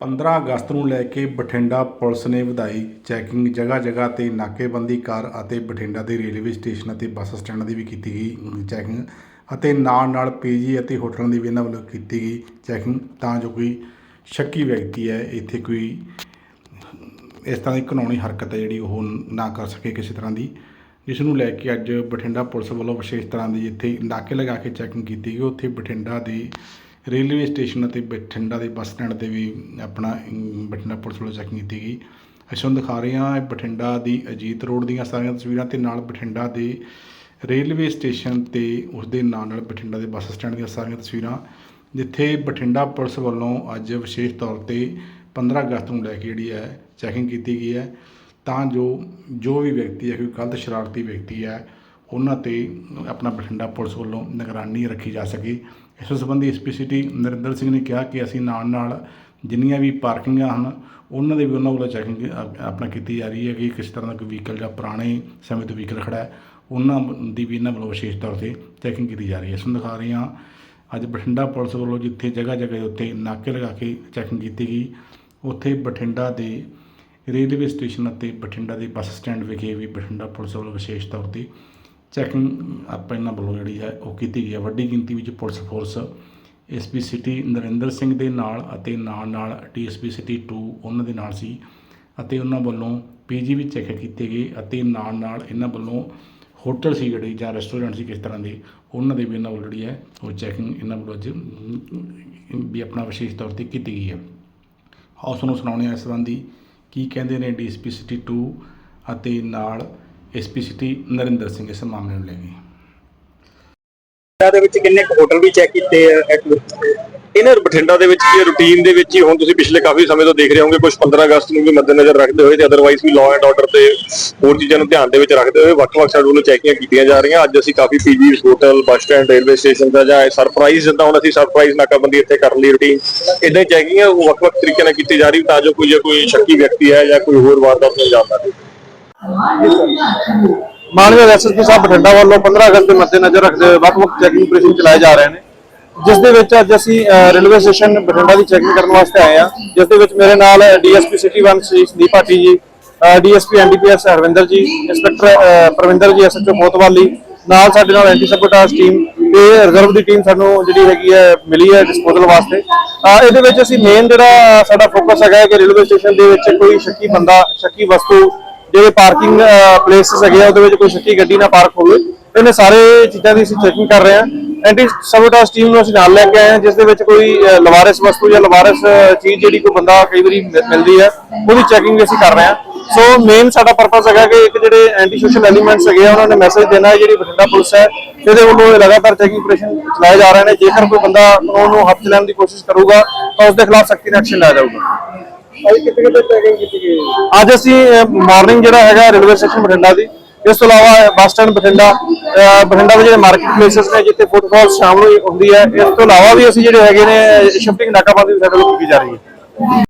15 ਅਗਸਤ ਨੂੰ ਲੈ ਕੇ ਬਠਿੰਡਾ ਪੁਲਿਸ ਨੇ ਵਧਾਈ ਚੈਕਿੰਗ ਜਗ੍ਹਾ ਜਗ੍ਹਾ ਤੇ ਨਾਕੇਬੰਦੀ ਕਰ ਅਤੇ ਬਠਿੰਡਾ ਦੇ ਰੇਲਵੇ ਸਟੇਸ਼ਨ ਅਤੇ ਬੱਸ ਸਟੈਂਡ ਦੀ ਵੀ ਕੀਤੀ ਗਈ ਚੈਕਿੰਗ ਅਤੇ ਨਾਲ ਨਾਲ ਪੀਜੀ ਅਤੇ ਹੋਟਲਾਂ ਦੀ ਵੀ ਇਹਨਾਂ ਵੱਲੋਂ ਕੀਤੀ ਗਈ ਚੈਕਿੰਗ। ਤਾਂ ਜੋ ਕੋਈ ਸ਼ੱਕੀ ਵਿਅਕਤੀ ਹੈ, ਇੱਥੇ ਕੋਈ ਇਸ ਤਰ੍ਹਾਂ ਦੀ ਕਾਨੂੰਨੀ ਹਰਕਤ ਹੈ ਜਿਹੜੀ ਉਹ ਨਾ ਕਰ ਸਕੇ ਕਿਸੇ ਤਰ੍ਹਾਂ ਦੀ, ਜਿਸ ਨੂੰ ਲੈ ਕੇ ਅੱਜ ਬਠਿੰਡਾ ਪੁਲਿਸ ਵੱਲੋਂ ਵਿਸ਼ੇਸ਼ ਤਰ੍ਹਾਂ ਦੀ ਜਿੱਥੇ ਨਾਕੇ ਲਗਾ ਕੇ ਚੈਕਿੰਗ ਕੀਤੀ ਗਈ। ਉੱਥੇ ਬਠਿੰਡਾ ਦੇ ਰੇਲਵੇ ਸਟੇਸ਼ਨ ਅਤੇ ਬਠਿੰਡਾ ਦੇ ਬੱਸ ਸਟੈਂਡ ਤੇ ਵੀ ਆਪਣਾ ਬਠਿੰਡਾ ਪੁਲਿਸ ਵੱਲੋਂ ਚੈਕਿੰਗ ਕੀਤੀ ਗਈ। ਅਸੀਂ ਤੁਹਾਨੂੰ ਦਿਖਾ ਰਹੇ ਹਾਂ ਬਠਿੰਡਾ ਦੀ ਅਜੀਤ ਰੋਡ ਦੀਆਂ ਸਾਰੀਆਂ ਤਸਵੀਰਾਂ ਤੇ ਨਾਲ ਬਠਿੰਡਾ ਦੇ ਰੇਲਵੇ ਸਟੇਸ਼ਨ ਤੇ ਉਸ ਦੇ ਨਾਲ ਨਾਲ ਬਠਿੰਡਾ ਦੇ ਬੱਸ ਸਟੈਂਡ ਦੀਆਂ ਸਾਰੀਆਂ ਤਸਵੀਰਾਂ, ਜਿੱਥੇ ਬਠਿੰਡਾ ਪੁਲਿਸ ਵੱਲੋਂ ਅੱਜ ਵਿਸ਼ੇਸ਼ ਤੌਰ ਤੇ 15 ਅਗਸਤ ਨੂੰ ਲੈ ਕੇ ਜਿਹੜੀ ਹੈ ਚੈਕਿੰਗ ਕੀਤੀ ਗਈ ਹੈ। ਤਾਂ ਜੋ ਜੋ ਵੀ ਵਿਅਕਤੀ ਹੈ, ਕੋਈ ਗਲਤ ਸ਼ਰਾਰਤੀ ਵਿਅਕਤੀ ਹੈ ਉਹਨਾਂ ਤੇ ਆਪਣਾ ਬਠਿੰਡਾ ਪੁਲਿਸ ਵੱਲੋਂ ਨਿਗਰਾਨੀ ਰੱਖੀ ਜਾ ਸਕੇ। ਇਸ ਸੰਬੰਧੀ ਐਸਪੀ ਸਿਟੀ ਨਰਿੰਦਰ ਸਿੰਘ ਨੇ ਕਿਹਾ ਕਿ ਅਸੀਂ ਨਾਲ ਨਾਲ ਜਿੰਨੀਆਂ ਵੀ ਪਾਰਕਿੰਗਾਂ ਹਨ, ਉਹਨਾਂ ਦੇ ਵੀ ਉਹਨਾਂ ਵੱਲੋਂ ਚੈਕਿੰਗ ਆਪਣਾ ਕੀਤੀ ਜਾ ਰਹੀ ਹੈ ਕਿ ਕਿਸ ਤਰ੍ਹਾਂ ਦਾ ਕੋਈ ਵਹੀਕਲ ਜਾਂ ਪੁਰਾਣੇ ਸਮੇਂ ਤੋਂ ਵਹੀਕਲ ਖੜਾ ਹੈ, ਉਹਨਾਂ ਦੀ ਵੀ ਇਹਨਾਂ ਵੱਲੋਂ ਵਿਸ਼ੇਸ਼ ਤੌਰ ਤੇ ਚੈਕਿੰਗ ਕੀਤੀ ਜਾ ਰਹੀ ਹੈ। ਇਸ ਨੂੰ ਦਿਖਾ ਰਹੇ ਹਾਂ। ਅੱਜ ਬਠਿੰਡਾ ਪੁਲਿਸ ਵੱਲੋਂ ਜਿੱਥੇ ਜਗ੍ਹਾ ਜਗ੍ਹਾ ਦੇ ਉੱਤੇ ਨਾਕੇ ਲਗਾ ਕੇ ਚੈਕਿੰਗ ਕੀਤੀ ਗਈ, ਉੱਥੇ ਬਠਿੰਡਾ ਦੇ ਰੇਲਵੇ ਸਟੇਸ਼ਨ ਅਤੇ ਬਠਿੰਡਾ ਦੇ ਬੱਸ ਸਟੈਂਡ ਵਿਖੇ ਵੀ ਬਠਿੰਡਾ ਪੁਲਿਸ ਵੱਲੋਂ ਵਿਸ਼ੇਸ਼ ਤੌਰ ਤੇ ਚੈਕਿੰਗ ਆਪਾਂ ਇਹਨਾਂ ਵੱਲੋਂ ਜਿਹੜੀ ਹੈ ਉਹ ਕੀਤੀ ਗਈ ਹੈ। ਵੱਡੀ ਗਿਣਤੀ ਵਿੱਚ police force SP city Narinder Singh ਦੇ ਨਾਲ ਅਤੇ ਨਾਲ ਨਾਲ ਡੀਐਸਪੀ ਸਿਟੀ 2 ਉਹਨਾਂ ਦੇ ਨਾਲ ਸੀ ਅਤੇ ਉਹਨਾਂ ਵੱਲੋਂ ਪੀਜੀ ਵੀ ਚੈੱਕ ਕੀਤੇ ਗਏ ਅਤੇ ਨਾਲ ਨਾਲ ਇਹਨਾਂ ਵੱਲੋਂ ਹੋਟਲ ਸੀ ਜਿਹੜੇ ਜਾਂ ਰੈਸਟੋਰੈਂਟ ਸੀ ਕਿਸ ਤਰ੍ਹਾਂ ਦੇ, ਉਹਨਾਂ ਦੇ ਵੀ ਇਹਨਾਂ ਵੱਲੋਂ ਜਿਹੜੀ ਹੈ ਉਹ ਚੈਕਿੰਗ ਇਹਨਾਂ ਵੱਲੋਂ ਅੱਜ ਵੀ ਆਪਣਾ ਵਿਸ਼ੇਸ਼ ਤੌਰ ਤੇ ਕੀਤੀ ਗਈ ਹੈ। ਆਓ ਤੁਹਾਨੂੰ ਸੁਣਾਉਂਦੇ ਹਾਂ ਇਸ ਸੰਬੰਧੀ ਕੀ ਕਹਿੰਦੇ ਨੇ ਡੀਐਸਪੀ ਸਿਟੀ 2 ਅਤੇ ਨਾਲ ਐਸਪੀ ਸਿਟੀ ਨਰਿੰਦਰ ਸਿੰਘ ਇਸ ਮਾਮਲੇ ਨੂੰ ਲੈ ਕੇ। ਬਠਿੰਡਾ ਦੇ ਵਿੱਚ ਕਿੰਨੇ ਹੋਟਲ ਵੀ ਚੈੱਕ ਕੀਤੇ ਆ ਇਹਨਾਂ ਬਠਿੰਡਾ ਦੇ ਵਿੱਚ ਕੀ ਰੂਟੀਨ ਦੇ ਵਿੱਚ ਹੀ ਹੁਣ ਤੁਸੀਂ ਪਿਛਲੇ ਕਾਫੀ ਸਮੇਂ ਤੋਂ ਦੇਖ ਰਹੇ ਹੋਵੋਗੇ ਕੁਝ 15 ਅਗਸਤ ਨੂੰ ਵੀ ਮੱਦੇਨਜ਼ਰ ਰੱਖਦੇ ਹੋਏ ਤੇ ਅਦਰਵਾਈਜ਼ ਵੀ ਲਾਅ ਐਂਡ ਆਰਡਰ ਤੇ ਹੋਰ ਚੀਜ਼ਾਂ ਨੂੰ ਧਿਆਨ ਦੇ ਵਿੱਚ ਰੱਖਦੇ ਹੋਏ ਵੱਖ-ਵੱਖ ਸਾਡੇ ਵੱਲੋਂ ਚੈਕਿੰਗਾਂ ਕੀਤੀਆਂ ਜਾ ਰਹੀਆਂ। ਅੱਜ ਅਸੀਂ ਕਾਫੀ PG hotel bus stand railway station ਦਾ ਜਾਂ ਸਰਪ੍ਰਾਈਜ਼ ਜਿੱਦਾਂ ਹੁਣ ਅਸੀਂ ਸਰਪ੍ਰਾਈਜ਼ ਨਾਕਾਬੰਦੀ ਇੱਥੇ ਕਰਨ ਲਈ ਰੂਟੀਨ ਇਦਾਂ ਹੀ ਚੈਕਿੰਗ ਵੱਖ-ਵੱਖ ਤਰੀਕੇ ਨਾਲ ਕੀਤੀ ਜਾ ਰਹੀ, ਤਾਂ ਜੋ ਕੋਈ ਜੇ ਕੋਈ ਸ਼ੱਕੀ ਵਿਅਕਤੀ ਹੈ ਜਾਂ ਕੋਈ ਹੋਰ ਵਾਰਦਾਤ ਨੂੰ ਅੰਜਾਮ ਨਾ ਦੇ। ਮਾਨਯੋਗ ਐਸਐਸਪੀ ਸਾਹਿਬ ਬਠਿੰਡਾ ਵੱਲੋਂ 15 ਅਗਸਤ ਦੇ ਮੱਦੇਨਜ਼ਰ ਰੱਖਦੇ ਹੋਏ ਵੱਖ-ਵੱਖ ਚੈਕਿੰਗ ਆਪਰੇਸ਼ਨ ਚਲਾਏ ਜਾ ਰਹੇ ਨੇ ਜਿਸ ਦੇ ਵਿੱਚ ਅੱਜ ਅਸੀਂ ਰੇਲਵੇ ਸਟੇਸ਼ਨ ਬਠਿੰਡਾ ਦੀ ਚੈਕਿੰਗ ਕਰਨ ਵਾਸਤੇ ਆਏ ਹਾਂ ਜਿਸ ਦੇ ਵਿੱਚ ਮੇਰੇ ਨਾਲ DSP city 1 Shri Sandeep Bhati ji DSP NDPS Harvinder ਜੀ ਇੰਸਪੈਕਟਰ ਅਹ, ਪ੍ਰਵਿੰਦਰ ਜੀ ਐਸਐਚਓ ਮੋਤਵਾਲੀ ਨਾਲ ਸਾਡੇ ਨਾਲ ਐਂਟੀ ਸਬੋਟਾਜ ਟੀਮ ਤੇ ਰਿਜ਼ਰਵ ਦੀ ਟੀਮ ਸਾਨੂੰ ਜਿਹੜੀ ਹੈਗੀ ਹੈ ਮਿਲੀ ਹੈ ਡਿਸਪੋਜ਼ਲ ਵਾਸਤੇ। ਇਹਦੇ ਵਿੱਚ ਅਸੀਂ ਮੇਨ ਜਿਹੜਾ ਸਾਡਾ ਫੋਕਸ ਹੈਗਾ ਕਿ ਰੇਲਵੇ ਸਟੇਸ਼ਨ ਦੇ ਵਿੱਚ ਕੋਈ ਸ਼ੱਕੀ ਬੰਦਾ ਸ਼ੱਕੀ ਵਸਤੂ ਜਿਹੜੇ ਪਾਰਕਿੰਗ ਪਲੇਸਸ ਹੈਗੇ ਆ, ਉਹਦੇ ਵਿੱਚ ਕੋਈ ਸੱਚੀ ਗੱਡੀ ਨਾ ਪਾਰਕ ਹੋਵੇ। ਇਹਨੇ ਸਾਰੇ ਚੀਜ਼ਾਂ ਦੀ ਅਸੀਂ ਚੈਕਿੰਗ ਕਰ ਰਹੇ ਹਾਂ। ਐਂਟੀ ਸਬੋਟਾਜ ਟੀਮ ਨੂੰ ਅਸੀਂ ਨਾਲ ਲੈ ਕੇ ਆਏ ਹਾਂ, ਜਿਸ ਦੇ ਵਿੱਚ ਕੋਈ ਲਵਾਰਸ ਵਸਤੂ ਜਾਂ ਲਵਾਰਸ ਚੀਜ਼ ਜਿਹੜੀ ਕੋਈ ਬੰਦਾ ਕਈ ਵਾਰੀ ਮਿਲਦੀ ਹੈ ਉਹਦੀ ਚੈਕਿੰਗ ਅਸੀਂ ਕਰ ਰਹੇ ਹਾਂ। ਸੋ ਮੇਨ ਸਾਡਾ ਪਰਪਸ ਹੈਗਾ ਕਿ ਇੱਕ ਜਿਹੜੇ ਐਂਟੀ ਸੋਸ਼ਲ ਐਲੀਮੈਂਟਸ ਹੈਗੇ ਆ, ਉਹਨਾਂ ਨੇ ਮੈਸੇਜ ਦੇਣਾ ਹੈ ਜਿਹੜੀ ਬਠਿੰਡਾ ਪੁਲਿਸ ਹੈ, ਇਹਦੇ ਵੱਲੋਂ ਇਹ ਲਗਾਤਾਰ ਚੈਕਿੰਗ ਆਪਰੇਸ਼ਨ ਚਲਾਏ ਜਾ ਰਹੇ ਨੇ। ਜੇਕਰ ਕੋਈ ਬੰਦਾ ਉਹਨੂੰ ਹੱਥ 'ਚ ਲੈਣ ਦੀ ਕੋਸ਼ਿਸ਼ ਕਰੂਗਾ, ਤਾਂ ਉਸ ਦੇ ਖਿਲਾਫ ਸਖਤੀ ਨਾਲ ਐਕਸ਼ਨ ਲਿਆ ਜਾਊਗਾ। ਅੱਜ ਅਸੀਂ ਮਾਰਨਿੰਗ ਜਿਹੜਾ ਹੈਗਾ ਰੇਲਵੇ ਸਟੇਸ਼ਨ ਬਠਿੰਡਾ ਦੀ। ਇਸ ਤੋਂ ਇਲਾਵਾ ਬੱਸ ਸਟੈਂਡ ਬਠਿੰਡਾ ਬਠਿੰਡਾ ਦੇ ਜਿਹੜੇ ਮਾਰਕੀਟ ਪਲੇਸਸ ਨੇ, ਜਿੱਥੇ ਫੁੱਟਫਾਲ ਸ਼ਾਮਲ ਹੁੰਦੀ ਹੈ, ਇਸ ਤੋਂ ਇਲਾਵਾ ਵੀ ਅਸੀਂ ਜਿਹੜੇ ਹੈਗੇ ਨੇ ਸ਼ਿਫਟਿੰਗ ਨਾਕਾਬੰਦੀ ਸਾਡੇ ਵੱਲੋਂ ਕੀਤੀ ਜਾ ਰਹੀ ਹੈ।